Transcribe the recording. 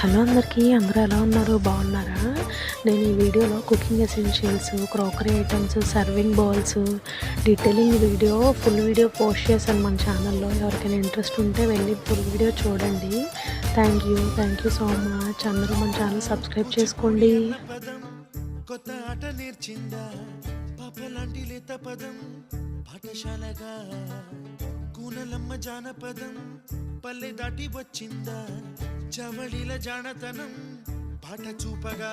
Hello అందరికీ అందరూ ఎలా ఉన్నారు? బాగున్నారా? నేను ఈ వీడియోలో cooking essentials crockery items serving bowls detailing video full video post చేశాను మన ఛానల్లో ఎవరికైనా ఇంట్రెస్ట్ ఉంటే వెళ్ళి ఫుల్ వీడియో చూడండి. Thank you thank you so much అందరూ మన ఛానల్ సబ్స్క్రైబ్ చేసుకోండి. పదం కొత్త ఆట నేర్చిందా పాపలాంటి లేత పదం పాఠశాలగా కూనలమ్మ జానపదం పల్లె దాటి వచ్చిందా? చవళిల జానతనం పాట చూపగా